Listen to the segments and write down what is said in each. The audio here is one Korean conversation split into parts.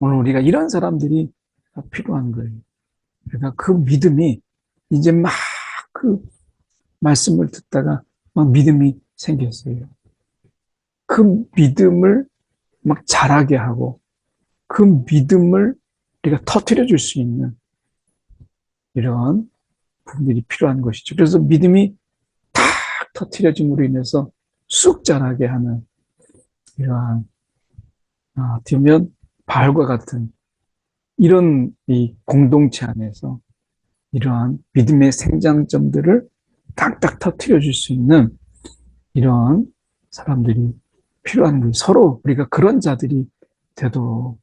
오늘 우리가 이런 사람들이 필요한 거예요. 그러니까 그 믿음이 이제 막 그 말씀을 듣다가 막 믿음이 생겼어요. 그 믿음을 막 자라게 하고 그 믿음을 우리가 터뜨려 줄 수 있는 이런 부분들이 필요한 것이죠. 그래서 믿음이 탁 터뜨려짐으로 인해서 쑥 자라게 하는 이러한 아, 보면 바알과 같은 이런 이 공동체 안에서 이러한 믿음의 생장점들을 딱딱 터트려 줄 수 있는 이런 사람들이 필요한 거예요. 서로 우리가 그런 자들이 되도록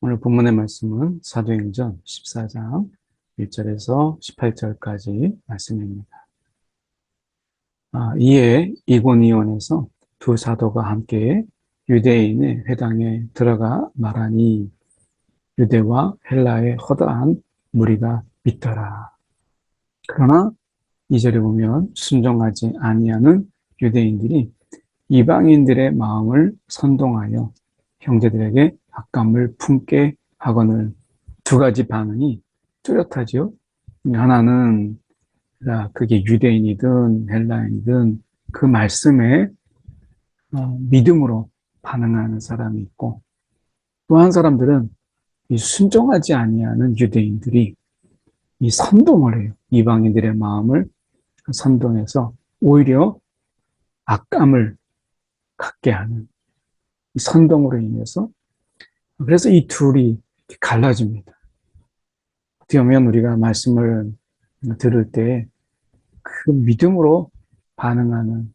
오늘 본문의 말씀은 사도행전 14장 1절에서 18절까지 말씀입니다. 아, 이에 이고니온에서 두 사도가 함께 유대인의 회당에 들어가 말하니 유대와 헬라의 허다한 무리가 믿더라. 그러나 이절에 보면 순종하지 아니하는 유대인들이 이방인들의 마음을 선동하여 형제들에게 악감을 품게 하거늘 두 가지 반응이 뚜렷하죠. 하나는 그게 유대인이든 헬라인이든 그 말씀에 어, 믿음으로 반응하는 사람이 있고 또한 사람들은 순종하지 아니하는 유대인들이 이 선동을 해요. 이방인들의 마음을 선동해서 오히려 악감을 갖게 하는 이 선동으로 인해서 그래서 이 둘이 갈라집니다. 어떻게 보면 우리가 말씀을 들을 때 그 믿음으로 반응하는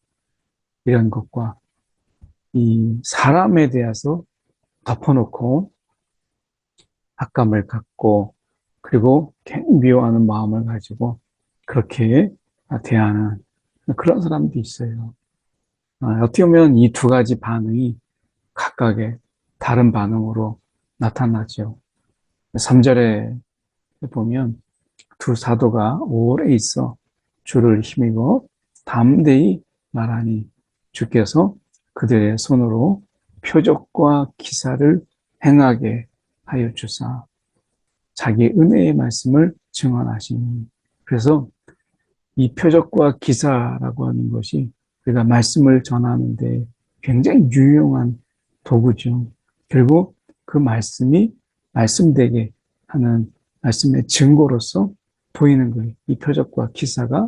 이런 것과 이 사람에 대해서 덮어놓고 악감을 갖고 그리고 미워하는 마음을 가지고 그렇게 대하는 그런 사람도 있어요. 아, 어떻게 보면 이 두 가지 반응이 각각의 다른 반응으로 나타나죠. 3절에 보면 두 사도가 오래 있어 주를 힘입어 담대히 말하니 주께서 그들의 손으로 표적과 기사를 행하게 하여 주사 자기 은혜의 말씀을 증언하시니 그래서 이 표적과 기사라고 하는 것이 우리가 말씀을 전하는데 굉장히 유용한 도구죠. 그리고 그 말씀이 말씀되게 하는 말씀의 증거로서 보이는 거예요. 이 표적과 기사가.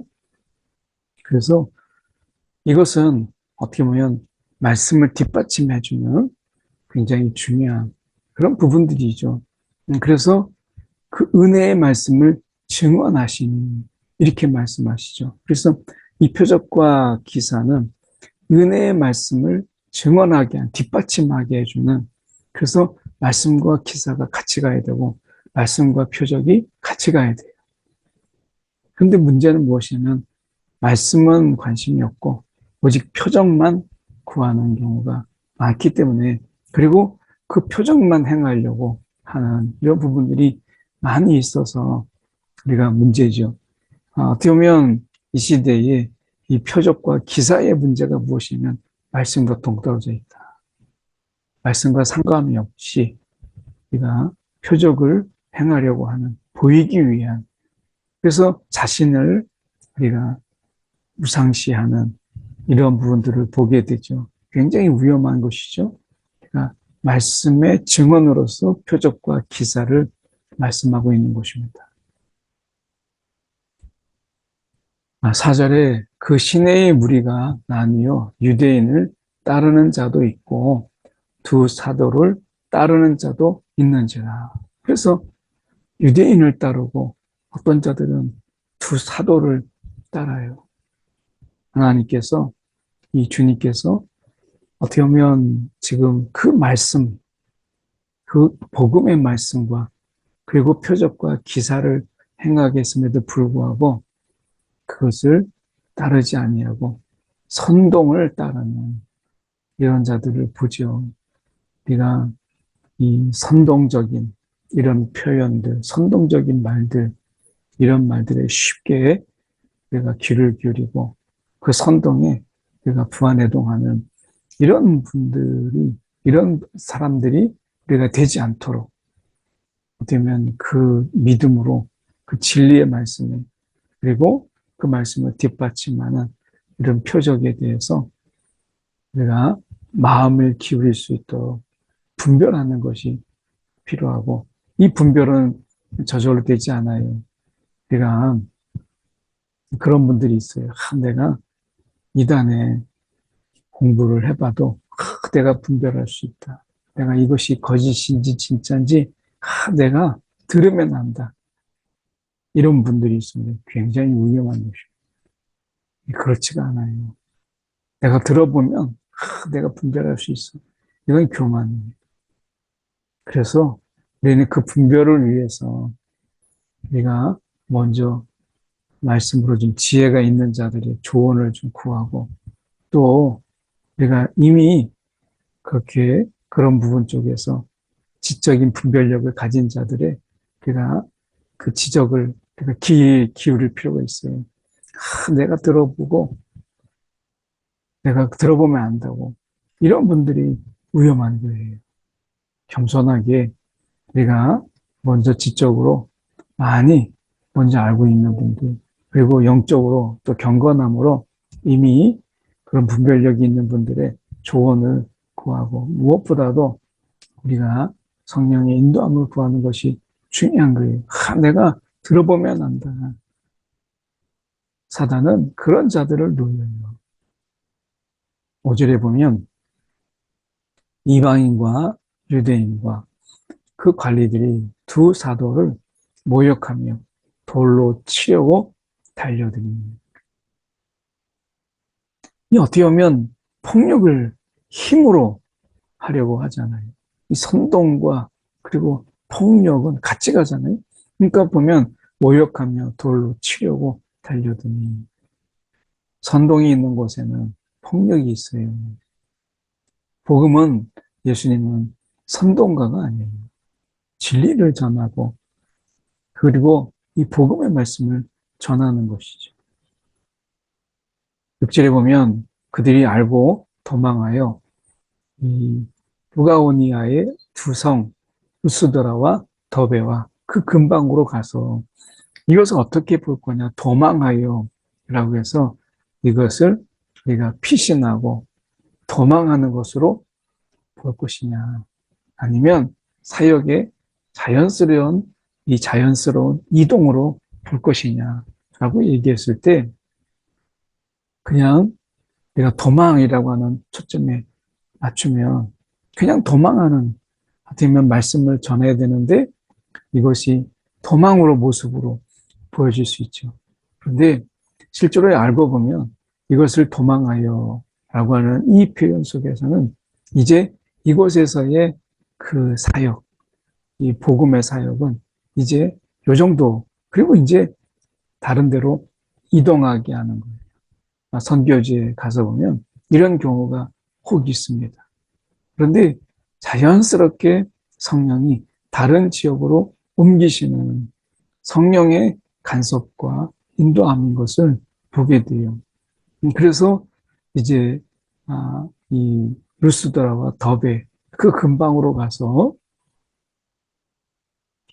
그래서 이것은 어떻게 보면 말씀을 뒷받침해주는 굉장히 중요한 그런 부분들이죠. 그래서 그 은혜의 말씀을 증언하신 이렇게 말씀하시죠. 그래서 이 표적과 기사는 은혜의 말씀을 증언하게 한 뒷받침하게 해주는 그래서 말씀과 기사가 같이 가야 되고 말씀과 표적이 같이 가야 돼요. 근데 문제는 무엇이냐면 말씀은 관심이 없고 오직 표적만 구하는 경우가 많기 때문에 그리고 그 표적만 행하려고 하는 이런 부분들이 많이 있어서 우리가 문제죠. 아, 어떻게 보면 이 시대에 이 표적과 기사의 문제가 무엇이냐면 말씀과 동떨어져 있다. 말씀과 상관이 없이 우리가 표적을 행하려고 하는 보이기 위한 그래서 자신을 우리가 무상시하는 이런 부분들을 보게 되죠. 굉장히 위험한 것이죠. 그러니까 말씀의 증언으로서 표적과 기사를 말씀하고 있는 것입니다. 아, 사절에 그 시내의 무리가 나뉘어 유대인을 따르는 자도 있고 두 사도를 따르는 자도 있는지라. 그래서 유대인을 따르고 어떤 자들은 두 사도를 따라요. 하나님께서 이 주님께서 어떻게 보면 지금 그 말씀, 그 복음의 말씀과 그리고 표적과 기사를 행하겠음에도 불구하고 그것을 따르지 아니하고 선동을 따르는 이런 자들을 보죠. 우리가 이 선동적인 이런 표현들, 선동적인 말들, 이런 말들에 쉽게 우리가 귀를 기울이고 그 선동에 우리가 부안해동하는 이런 분들이, 이런 사람들이 우리가 되지 않도록 어쩌면 그 믿음으로 그 진리의 말씀에 그리고 그 말씀을 뒷받침하는 이런 표적에 대해서 우리가 마음을 기울일 수 있도록 분별하는 것이 필요하고 이 분별은 저절로 되지 않아요. 우리가 그런 분들이 있어요. 아, 내가 이단에 공부를 해봐도 아, 내가 분별할 수 있다. 내가 이것이 거짓인지 진짜인지 아, 내가 들으면 안다. 이런 분들이 있습니다. 굉장히 위험한 것이에요. 그렇지가 않아요. 내가 들어보면 아, 내가 분별할 수 있어. 이건 교만입니다. 그래서 우리는 그 분별을 위해서 우리가 먼저 말씀으로 좀 지혜가 있는 자들의 조언을 좀 구하고 또 우리가 이미 그렇게 그런 부분 쪽에서 지적인 분별력을 가진 자들의 우리가 그 지적을 우리가 기, 기울일 필요가 있어요. 아, 내가 들어보고 내가 들어보면 안다고 이런 분들이 위험한 거예요. 겸손하게 우리가 먼저 지적으로 많이 먼저 알고 있는 분들 그리고 영적으로 또 경건함으로 이미 그런 분별력이 있는 분들의 조언을 구하고 무엇보다도 우리가 성령의 인도함을 구하는 것이 중요한 거예요. 아, 내가 들어보면 안다. 사단은 그런 자들을 노려요. 5절에 보면 이방인과 유대인과 그 관리들이 두 사도를 모욕하며 돌로 치려고 달려듭니다. 이 어떻게 보면 폭력을 힘으로 하려고 하잖아요. 이 선동과 그리고 폭력은 같이 가잖아요. 그러니까 보면 모욕하며 돌로 치려고 달려드니 선동이 있는 곳에는 폭력이 있어요. 복음은 예수님은 선동가가 아니에요. 진리를 전하고 그리고 이 복음의 말씀을 전하는 것이죠. 6절에 보면 그들이 알고 도망하여 이 부가오니아의 두 성 우스드라와 더베와 그 근방으로 가서 이것을 어떻게 볼 거냐 도망하여 라고 해서 이것을 우리가 피신하고 도망하는 것으로 볼 것이냐 아니면 사역의 자연스러운 이 자연스러운 이동으로 볼 것이냐라고 얘기했을 때 그냥 내가 도망이라고 하는 초점에 맞추면 그냥 도망하는 어면 말씀을 전해야 되는데 이것이 도망으로 모습으로 보여질 수 있죠. 그런데 실제로 알고 보면 이것을 도망하여 라고 하는 이 표현 속에서는 이제 이곳에서의 그 사역, 이 복음의 사역은 이제 요 정도, 그리고 이제 다른 데로 이동하게 하는 거예요. 아, 선교지에 가서 보면 이런 경우가 혹 있습니다. 그런데 자연스럽게 성령이 다른 지역으로 옮기시는 성령의 간섭과 인도함인 것을 보게 돼요. 그래서 이제 아, 이 루스드라와 더베 그 근방으로 가서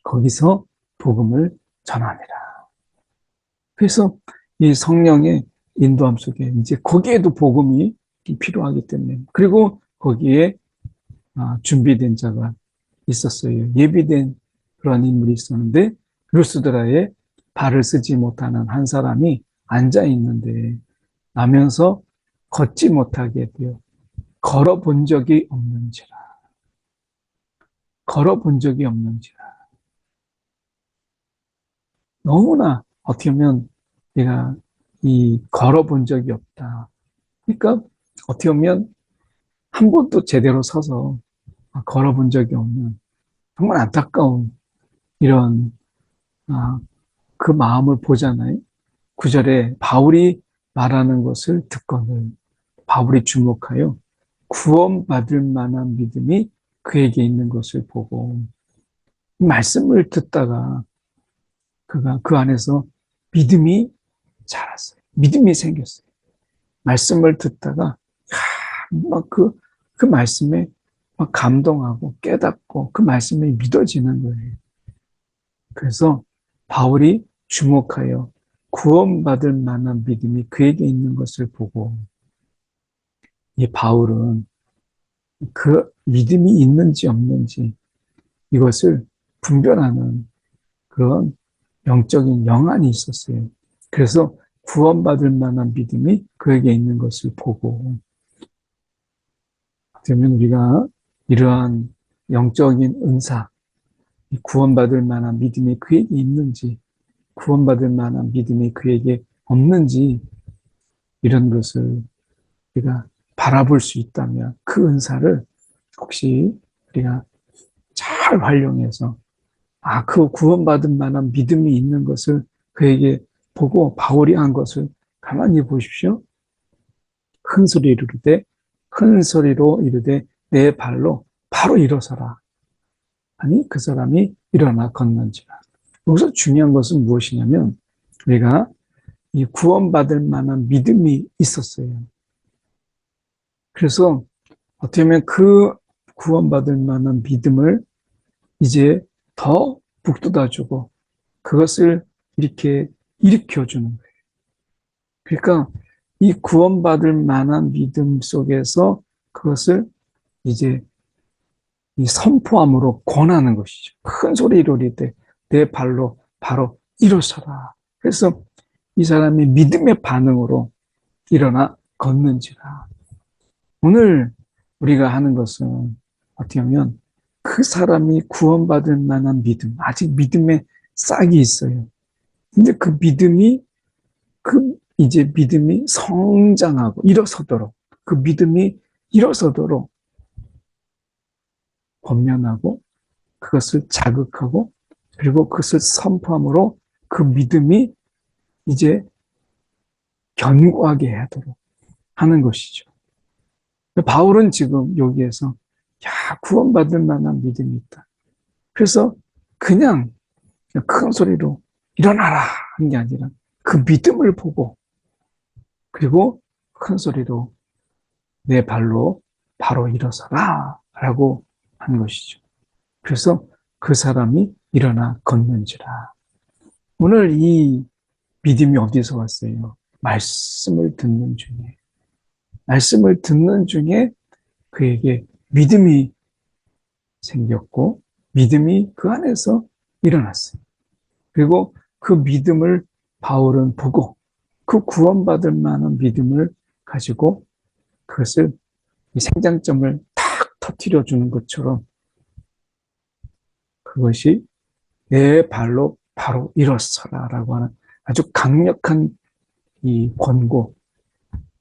거기서 복음을 전합니다. 그래서 이 성령의 인도함 속에 이제 거기에도 복음이 필요하기 때문에 그리고 거기에 아, 준비된 자가 있었어요. 예비된 그런 인물이 있었는데 루스드라에 발을 쓰지 못하는 한 사람이 앉아 있는데 나면서 걷지 못하게 되어 걸어본 적이 없는지라. 걸어본 적이 없는지라. 너무나 어떻게 보면 내가 이 걸어본 적이 없다. 그러니까 어떻게 보면 한 번도 제대로 서서 걸어본 적이 없는 정말 안타까운 이런 아, 그 마음을 보잖아요. 구절에 바울이 말하는 것을 듣거늘 바울이 주목하여 구원받을 만한 믿음이 그에게 있는 것을 보고 말씀을 듣다가 그가 그 안에서 믿음이 자랐어요. 믿음이 생겼어요. 말씀을 듣다가 막그 그 말씀에 막 감동하고 깨닫고 그 말씀이 믿어지는 거예요. 그래서 바울이 주목하여 구원받을 만한 믿음이 그에게 있는 것을 보고 이 바울은 그 믿음이 있는지 없는지 이것을 분별하는 그런 영적인 영안이 있었어요. 그래서 구원받을 만한 믿음이 그에게 있는 것을 보고 그러면 우리가 이러한 영적인 은사, 구원받을 만한 믿음이 그에게 있는지, 구원받을 만한 믿음이 그에게 없는지, 이런 것을 우리가 바라볼 수 있다면 그 은사를 혹시 우리가 잘 활용해서 아, 그 구원받을 만한 믿음이 있는 것을 그에게 보고 바울이 한 것을 가만히 보십시오. 큰 소리로 이르되 큰 소리로 이르되 내 발로 바로 일어서라. 아니 그 사람이 일어나 걷는지라. 여기서 중요한 것은 무엇이냐면 우리가 이 구원받을 만한 믿음이 있었어요. 그래서 어떻게 보면 그 구원받을 만한 믿음을 이제 더 북돋아주고 그것을 이렇게 일으켜주는 거예요. 그러니까 이 구원받을 만한 믿음 속에서 그것을 이제 이 선포함으로 권하는 것이죠. 큰 소리로 이르되 내 발로 바로 일어서라. 그래서 이 사람이 믿음의 반응으로 일어나 걷는지라. 오늘 우리가 하는 것은 어떻게 하면 그 사람이 구원받을 만한 믿음, 아직 믿음의 싹이 있어요. 근데 그 믿음이, 그 이제 믿음이 성장하고 일어서도록, 그 믿음이 일어서도록 권면하고 그것을 자극하고 그리고 그것을 선포함으로 그 믿음이 이제 견고하게 하도록 하는 것이죠. 바울은 지금 여기에서 야 구원받을 만한 믿음이 있다. 그래서 그냥 큰 소리로 일어나라 한 게 아니라 그 믿음을 보고 그리고 큰 소리로 내 발로 바로 일어서라 라고 한 것이죠. 그래서 그 사람이 일어나 걷는지라. 오늘 이 믿음이 어디서 왔어요? 말씀을 듣는 중에. 말씀을 듣는 중에 그에게 믿음이 생겼고, 믿음이 그 안에서 일어났어요. 그리고 그 믿음을 바울은 보고, 그 구원받을 만한 믿음을 가지고 그것을 이 생장점을 터뜨려 주는 것처럼 그것이 내 발로 바로 일어서라 라고 하는 아주 강력한 이 권고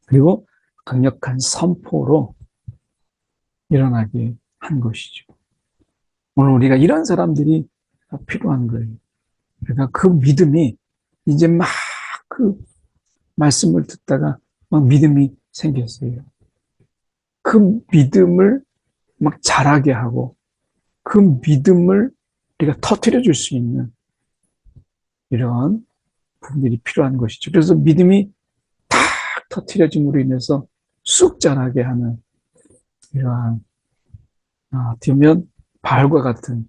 그리고 강력한 선포로 일어나게 한 것이죠. 오늘 우리가 이런 사람들이 필요한 거예요. 그러니까 그 믿음이 이제 막 그 말씀을 듣다가 막 믿음이 생겼어요. 그 믿음을 막 자라게 하고 그 믿음을 우리가 터트려 줄 수 있는 이런 부분들이 필요한 것이죠. 그래서 믿음이 탁 터트려짐으로 인해서 쑥 자라게 하는 이러한 아, 어면 발과 같은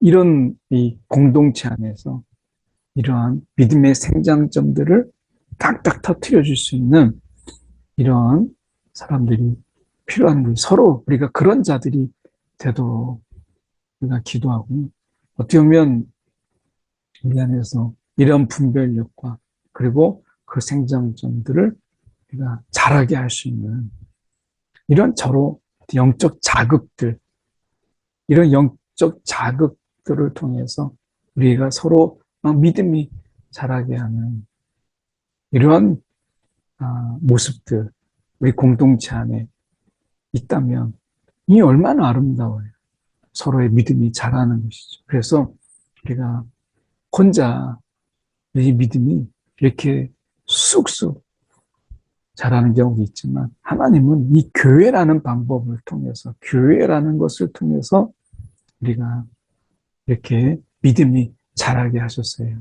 이런 이 공동체 안에서 이러한 믿음의 생장점들을 딱딱 터트려 줄 수 있는 이런 사람들이 필요한 거예요. 서로 우리가 그런 자들이 되도록 우리가 기도하고 어떻게 보면 우리 안에서 이런 분별력과 그리고 그 생장점들을 우리가 잘하게 할 수 있는 이런 저로 영적 자극들 이런 영적 자극들을 통해서 우리가 서로 믿음이 자라게 하는 이러한 아, 모습들 우리 공동체 안에 있다면 이 얼마나 아름다워요. 서로의 믿음이 자라는 것이죠. 그래서 우리가 혼자 이 믿음이 이렇게 쑥쑥 자라는 경우도 있지만 하나님은 이 교회라는 방법을 통해서 교회라는 것을 통해서 우리가 이렇게 믿음이 자라게 하셨어요.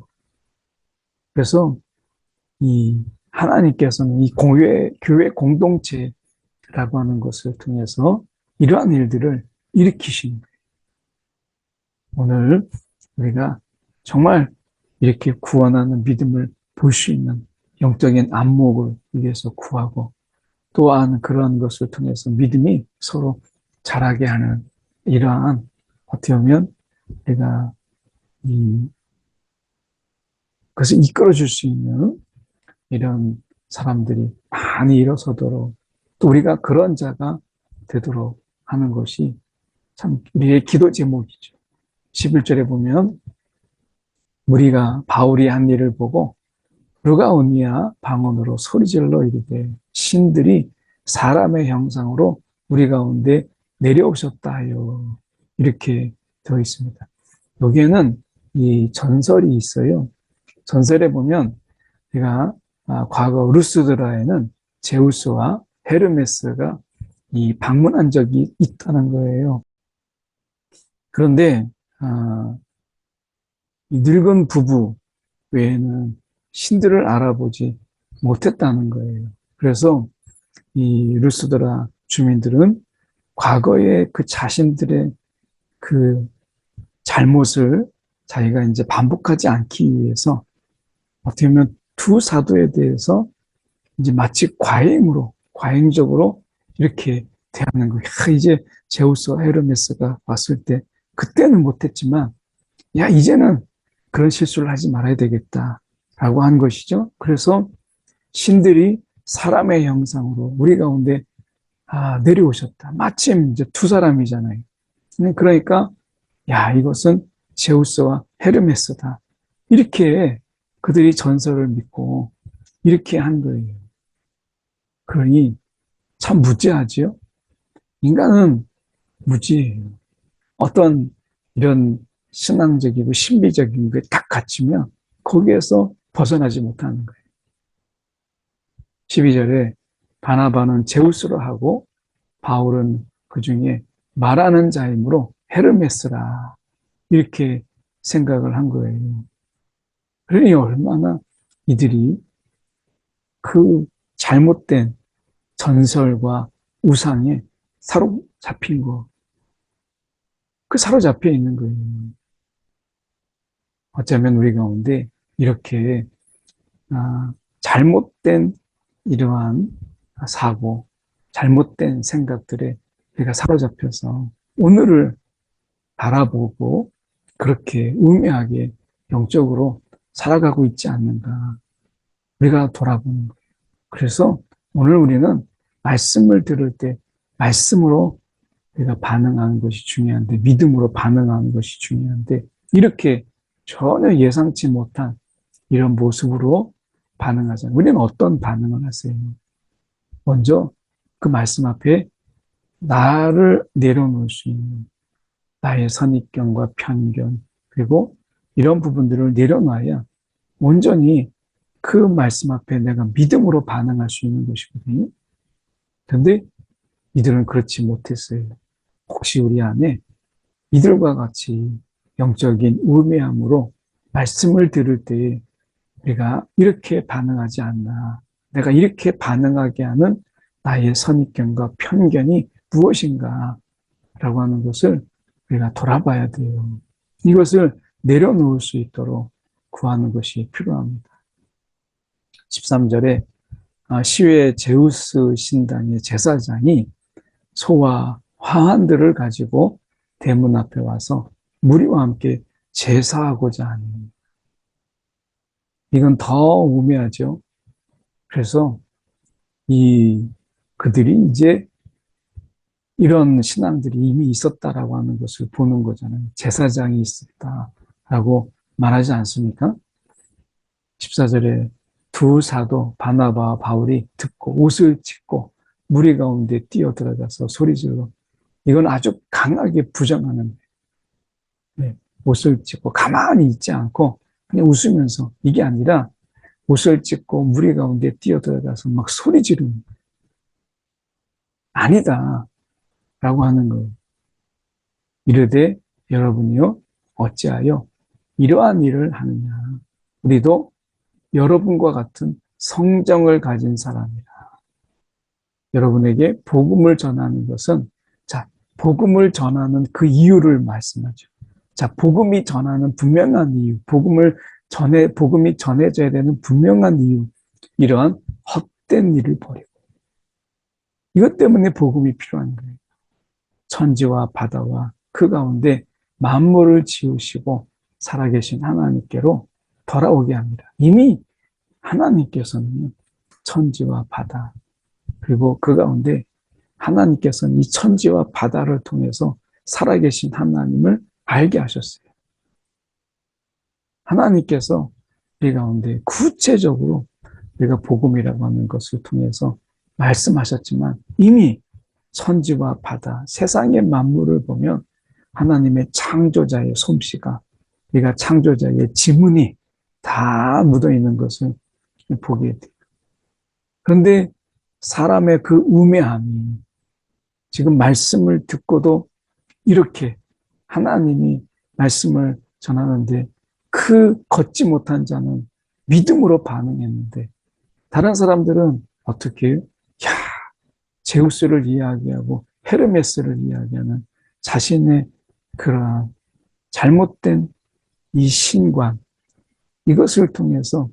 그래서 이 하나님께서는 이 교회 교회 공동체 라고 하는 것을 통해서 이러한 일들을 일으키시는 거예요. 오늘 우리가 정말 이렇게 구원하는 믿음을 볼 수 있는 영적인 안목을 위해서 구하고 또한 그런 것을 통해서 믿음이 서로 자라게 하는 이러한 어떻게 보면 내가 이 그것을 이끌어 줄 수 있는 이런 사람들이 많이 일어서도록 또 우리가 그런 자가 되도록 하는 것이 참 우리의 기도 제목이죠. 11절에 보면 우리가 바울이 한 일을 보고 루가오니아 방언으로 소리질러 이르되 신들이 사람의 형상으로 우리 가운데 내려오셨다 하여 이렇게 되어 있습니다. 여기에는 이 전설이 있어요. 전설에 보면 제가 아, 과거 루스드라에는 제우스와 헤르메스가 이 방문한 적이 있다는 거예요. 그런데 아, 이 늙은 부부 외에는 신들을 알아보지 못했다는 거예요. 그래서 이 루스드라 주민들은 과거의 그 자신들의 그 잘못을 자기가 이제 반복하지 않기 위해서 어떻게 보면 두 사도에 대해서 이제 마치 과잉으로, 과잉적으로 이렇게 대하는 거예요. 이제 제우스와 헤르메스가 왔을 때 그때는 못했지만 야 이제는 그런 실수를 하지 말아야 되겠다 라고 한 것이죠. 그래서 신들이 사람의 형상으로 우리 가운데 아, 내려오셨다. 마침 이제 두 사람이잖아요. 그러니까 야 이것은 제우스와 헤르메스다. 이렇게 그들이 전설을 믿고 이렇게 한 거예요. 그러니 참 무지하지요. 인간은 무지해요. 어떤 이런 신앙적이고 신비적인 게딱 갖추면 거기에서 벗어나지 못하는 거예요. 12절에 바나바는 제우스로 하고 바울은 그 중에 말하는 자이므로 헤르메스라 이렇게 생각을 한 거예요. 그러니 얼마나 이들이 그 잘못된 전설과 우상에 사로잡힌 거, 그 사로잡혀 있는 거예요. 어쩌면 우리 가운데 이렇게 아, 잘못된 이러한 사고, 잘못된 생각들에 우리가 사로잡혀서 오늘을 바라보고 그렇게 우매하게 영적으로 살아가고 있지 않는가. 우리가 돌아보는 거예요. 그래서 오늘 우리는 말씀을 들을 때 말씀으로 우리가 반응하는 것이 중요한데, 믿음으로 반응하는 것이 중요한데, 이렇게 전혀 예상치 못한 이런 모습으로 반응하잖아요. 우리는 어떤 반응을 하세요? 먼저 그 말씀 앞에 나를 내려놓을 수 있는 나의 선입견과 편견, 그리고 이런 부분들을 내려놔야 온전히 그 말씀 앞에 내가 믿음으로 반응할 수 있는 것이거든요. 그런데 이들은 그렇지 못했어요. 혹시 우리 안에 이들과 같이 영적인 우매함으로 말씀을 들을 때우 리가 이렇게 반응하지 않나. 내가 이렇게 반응하게 하는 나의 선입견과 편견이 무엇인가 라고 하는 것을 우리가 돌아봐야 돼요. 이것을 내려놓을 수 있도록 구하는 것이 필요합니다. 13절에 아, 시외 제우스 신당의 제사장이 소와 화환들을 가지고 대문 앞에 와서 무리와 함께 제사하고자 하니 이건 더 우매하죠. 그래서 이 그들이 이제 이런 신앙들이 이미 있었다라고 하는 것을 보는 거잖아요. 제사장이 있었다라고 말하지 않습니까? 14절에 두 사도 바나바와 바울이 듣고 옷을 찢고 무리 가운데 뛰어들어가서 소리질러 이건 아주 강하게 부정하는. 네, 옷을 찢고 가만히 있지 않고 그냥 웃으면서 이게 아니라 옷을 찢고 무리 가운데 뛰어들어가서 막 소리 지르는 거예요. 아니다. 라고 하는 거예요. 이르되 여러분이요 어찌하여 이러한 일을 하느냐. 우리도 여러분과 같은 성정을 가진 사람이라. 여러분에게 복음을 전하는 것은 자, 복음을 전하는 그 이유를 말씀하죠. 자, 복음이 전하는 분명한 이유, 복음을 전해, 복음이 전해져야 되는 분명한 이유, 이러한 헛된 일을 버리고. 이것 때문에 복음이 필요한 거예요. 천지와 바다와 그 가운데 만물을 지으시고 살아계신 하나님께로 돌아오게 합니다. 이미 하나님께서는 천지와 바다, 그리고 그 가운데 하나님께서는 이 천지와 바다를 통해서 살아계신 하나님을 알게 하셨어요. 하나님께서 우리 가운데 구체적으로 우리가 복음이라고 하는 것을 통해서 말씀하셨지만 이미 천지와 바다, 세상의 만물을 보면 하나님의 창조자의 솜씨가 우리가 창조자의 지문이 다 묻어 있는 것을 보게 돼요. 그런데 사람의 그 우매함이 지금 말씀을 듣고도 이렇게 하나님이 말씀을 전하는데 그 걷지 못한 자는 믿음으로 반응했는데 다른 사람들은 어떻게? 야, 제우스를 이야기하고 헤르메스를 이야기하는 자신의 그러한 잘못된 이 신관 이것을 통해서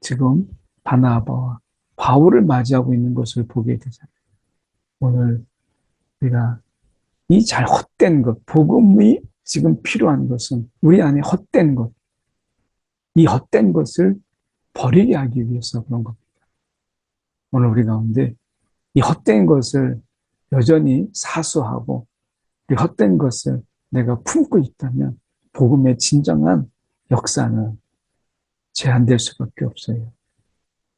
지금 바나바와 바울을 맞이하고 있는 것을 보게 되잖아요. 오늘 우리가 이 잘 헛된 것, 복음이 지금 필요한 것은 우리 안에 헛된 것, 이 헛된 것을 버리게 하기 위해서 그런 겁니다. 오늘 우리 가운데 이 헛된 것을 여전히 사수하고 이 헛된 것을 내가 품고 있다면 복음의 진정한 역사는 제한될 수밖에 없어요.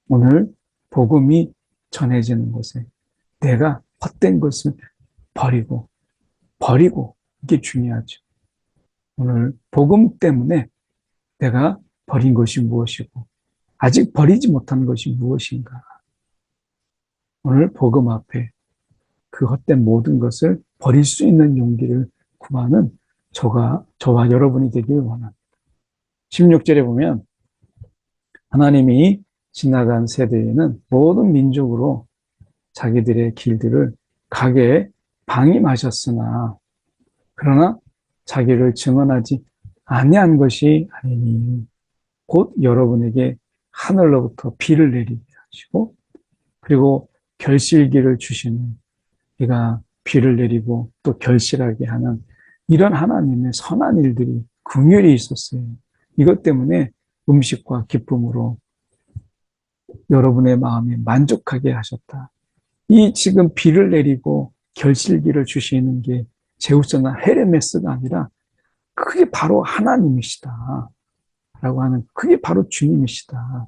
오늘 복음이 전해지는 곳에 내가 헛된 것을 버리고 버리고 이게 중요하죠. 오늘 복음 때문에 내가 버린 것이 무엇이고 아직 버리지 못한 것이 무엇인가. 오늘 복음 앞에 그 헛된 모든 것을 버릴 수 있는 용기를 구하는 저가 저와 여러분이 되길 원합니다. 16절에 보면 하나님이 지나간 세대에는 모든 민족으로 자기들의 길들을 가게 방임하셨으나 그러나 자기를 증언하지 아니한 것이 아니니 곧 여러분에게 하늘로부터 비를 내리게 하시고 그리고 결실기를 주시는 이가 비를 내리고 또 결실하게 하는 이런 하나님의 선한 일들이 긍휼히 있었어요. 이것 때문에 음식과 기쁨으로 여러분의 마음에 만족하게 하셨다. 이 지금 비를 내리고 결실기를 주시는 게 제우스나 헤르메스가 아니라 그게 바로 하나님이시다. 라고 하는 그게 바로 주님이시다.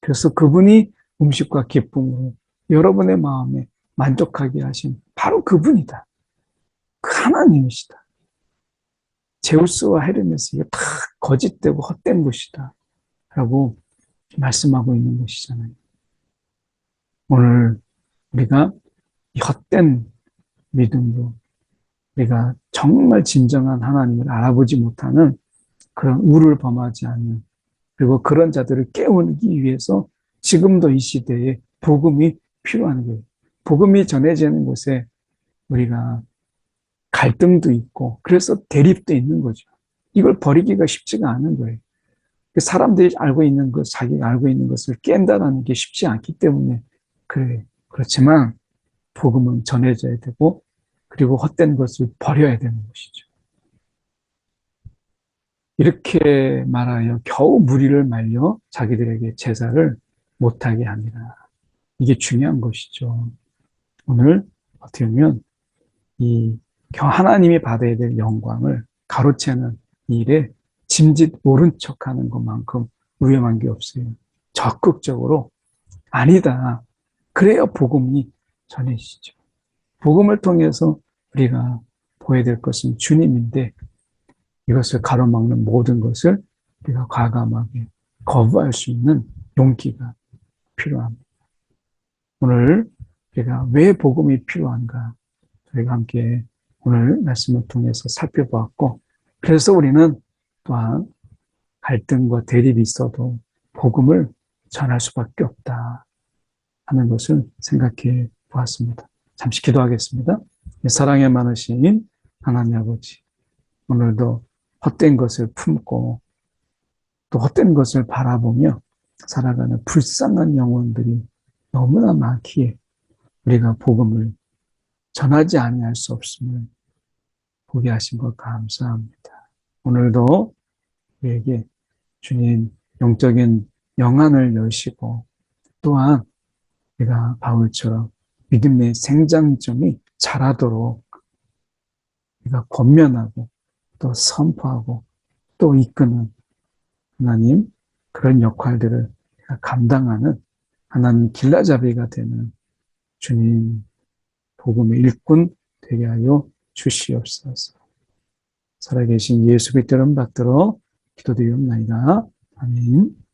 그래서 그분이 음식과 기쁨으로 여러분의 마음에 만족하게 하신 바로 그분이다. 그 하나님이시다. 제우스와 헤르메스 이게 다 거짓되고 헛된 것이다. 라고 말씀하고 있는 것이잖아요. 오늘 우리가 이 헛된 믿음으로 우리가 정말 진정한 하나님을 알아보지 못하는 그런 우를 범하지 않는 그리고 그런 자들을 깨우기 위해서 지금도 이 시대에 복음이 필요한 거예요. 복음이 전해지는 곳에 우리가 갈등도 있고 그래서 대립도 있는 거죠. 이걸 버리기가 쉽지가 않은 거예요. 그 사람들이 알고 있는 것, 자기가 알고 있는 것을 깬다는 게 쉽지 않기 때문에 그래. 그렇지만 복음은 전해져야 되고 그리고 헛된 것을 버려야 되는 것이죠. 이렇게 말하여 겨우 무리를 말려 자기들에게 제사를 못하게 합니다. 이게 중요한 것이죠. 오늘 어떻게 보면 이 하나님이 받아야 될 영광을 가로채는 일에 짐짓 모른 척하는 것만큼 위험한 게 없어요. 적극적으로 아니다. 그래야 복음이 전해지죠. 복음을 통해서 우리가 보여야 될 것은 주님인데 이것을 가로막는 모든 것을 우리가 과감하게 거부할 수 있는 용기가 필요합니다. 오늘 우리가 왜 복음이 필요한가 저희가 함께 오늘 말씀을 통해서 살펴보았고 그래서 우리는 또한 갈등과 대립이 있어도 복음을 전할 수밖에 없다 하는 것을 생각해 보았습니다. 잠시 기도하겠습니다. 사랑에 많으신 하나님 아버지, 오늘도 헛된 것을 품고 또 헛된 것을 바라보며 살아가는 불쌍한 영혼들이 너무나 많기에 우리가 복음을 전하지 아니할 수 없음을 보게 하신 것 감사합니다. 오늘도 우리에게 주님 영적인 영안을 여시고 또한 우리가 바울처럼 믿음의 생장점이 자라도록 우리가 권면하고 또 선포하고 또 이끄는 하나님 그런 역할들을 감당하는 하나님 길라잡이가 되는 주님 복음의 일꾼 되게 하여 주시옵소서. 살아계신 예수 그리스도를 받들어 기도드리옵나이다. 아멘.